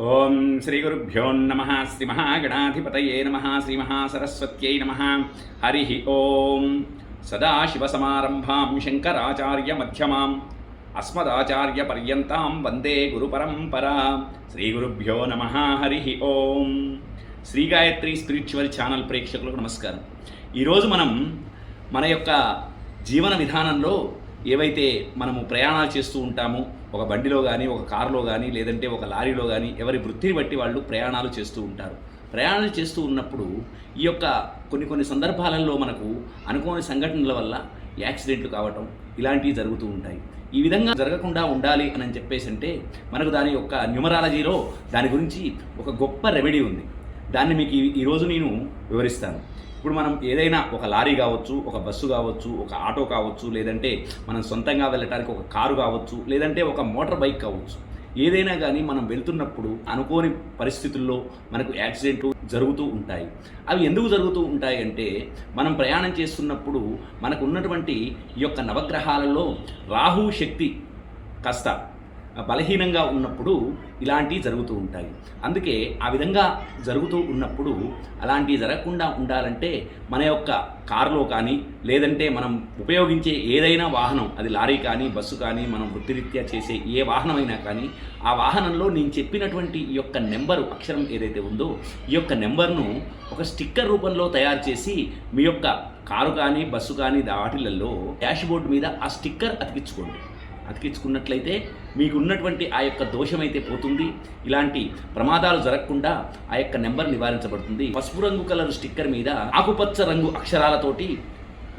ఓం శ్రీ గురుభ్యో నమ శ్రీ మహాగణాధిపతయే నమ శ్రీ మహాసరస్వత్యై నమ. హరి ఓం. సదాశివసమారంభాం శంకరాచార్యమ్యమాం అస్మదాచార్యపర్యంతం వందే గురు పరంపరా శ్రీ గురుభ్యో నమ హరి ఓం. శ్రీ గాయత్రి స్పిరిచువల్ ఛానల్ ప్రేక్షకులకు నమస్కారం. ఈరోజు మనం మన యొక్క జీవన విధానంలో ఏవైతే మనము ప్రయాణాలు చేస్తూ ఉంటామో ఒక బండిలో కానీ ఒక కారులో కానీ లేదంటే ఒక లారీలో కానీ ఎవరి వృత్తిని బట్టి వాళ్ళు ప్రయాణాలు చేస్తూ ఉంటారు. ప్రయాణాలు చేస్తూ ఉన్నప్పుడు ఈ యొక్క కొన్ని కొన్ని సందర్భాలలో మనకు అనుకోని సంఘటనల వల్ల యాక్సిడెంట్లు కావటం ఇలాంటివి జరుగుతూ ఉంటాయి. ఈ విధంగా జరగకుండా ఉండాలి అని చెప్పేసి అంటే మనకు దాని యొక్క న్యూమరాలజీలో దాని గురించి ఒక గొప్ప రెమెడీ ఉంది. దాన్ని మీకు ఈ- ఈరోజు నేను వివరిస్తాను. ఇప్పుడు మనం ఏదైనా ఒక లారీ కావచ్చు ఒక బస్సు కావచ్చు ఒక ఆటో కావచ్చు లేదంటే మనం సొంతంగా వెళ్ళటానికి ఒక కారు కావచ్చు లేదంటే ఒక మోటార్ బైక్ కావచ్చు. ఏదైనా కానీ మనం వెళ్తున్నప్పుడు అనుకోని పరిస్థితుల్లో మనకు యాక్సిడెంట్లు జరుగుతూ ఉంటాయి. అవి ఎందుకు జరుగుతూ ఉంటాయి అంటే మనం ప్రయాణం చేస్తున్నప్పుడు మనకు ఉన్నటువంటి ఈ యొక్క నవగ్రహాలలో రాహు శక్తి కాస్త బలహీనంగా ఉన్నప్పుడు ఇలాంటివి జరుగుతూ ఉంటాయి. అందుకే ఆ విధంగా జరుగుతూ ఉన్నప్పుడు అలాంటివి జరగకుండా ఉండాలంటే మన యొక్క కారులో కానీ లేదంటే మనం ఉపయోగించే ఏదైనా వాహనం అది లారీ కానీ బస్సు కానీ మనం వృత్తిరీత్యా చేసే ఏ వాహనమైనా కానీ ఆ వాహనంలో నేను చెప్పినటువంటి ఈ యొక్క నెంబరు అక్షరం ఏదైతే ఉందో ఈ యొక్క నెంబర్ను ఒక స్టిక్కర్ రూపంలో తయారు చేసి మీ యొక్క కారు కానీ బస్సు కానీ వాటిలలో డాష్ బోర్డు మీద ఆ స్టిక్కర్ అతికించుకోండి. అతికించుకున్నట్లయితే మీకు ఉన్నటువంటి ఆ యొక్క దోషమైతే పోతుంది. ఇలాంటి ప్రమాదాలు జరగకుండా ఆ యొక్క నెంబర్ నివారించబడుతుంది. పసుపు రంగు కలర్ స్టిక్కర్ మీద ఆకుపచ్చ రంగు అక్షరాలతోటి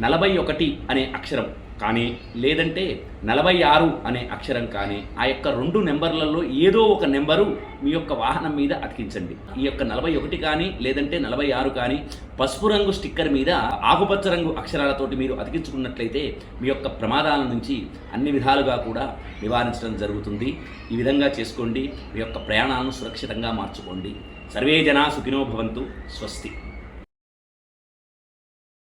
నలభై ఒకటి అనే అక్షరం కానీ లేదంటే నలభై ఆరు అనే అక్షరం కానీ ఆ యొక్క రెండు నెంబర్లలో ఏదో ఒక నెంబరు మీ యొక్క వాహనం మీద అతికించండి. ఈ యొక్క నలభై ఒకటి కానీ లేదంటే నలభై ఆరు కానీ పసుపు రంగు స్టిక్కర్ మీద ఆకుపచ్చ రంగు అక్షరాలతోటి మీరు అతికించుకున్నట్లయితే మీ యొక్క ప్రమాదాల నుంచి అన్ని విధాలుగా కూడా నివారించడం జరుగుతుంది. ఈ విధంగా చేసుకోండి. మీ యొక్క ప్రయాణాలను సురక్షితంగా మార్చుకోండి. సర్వే జనా సుఖినో భవంతు. స్వస్తి.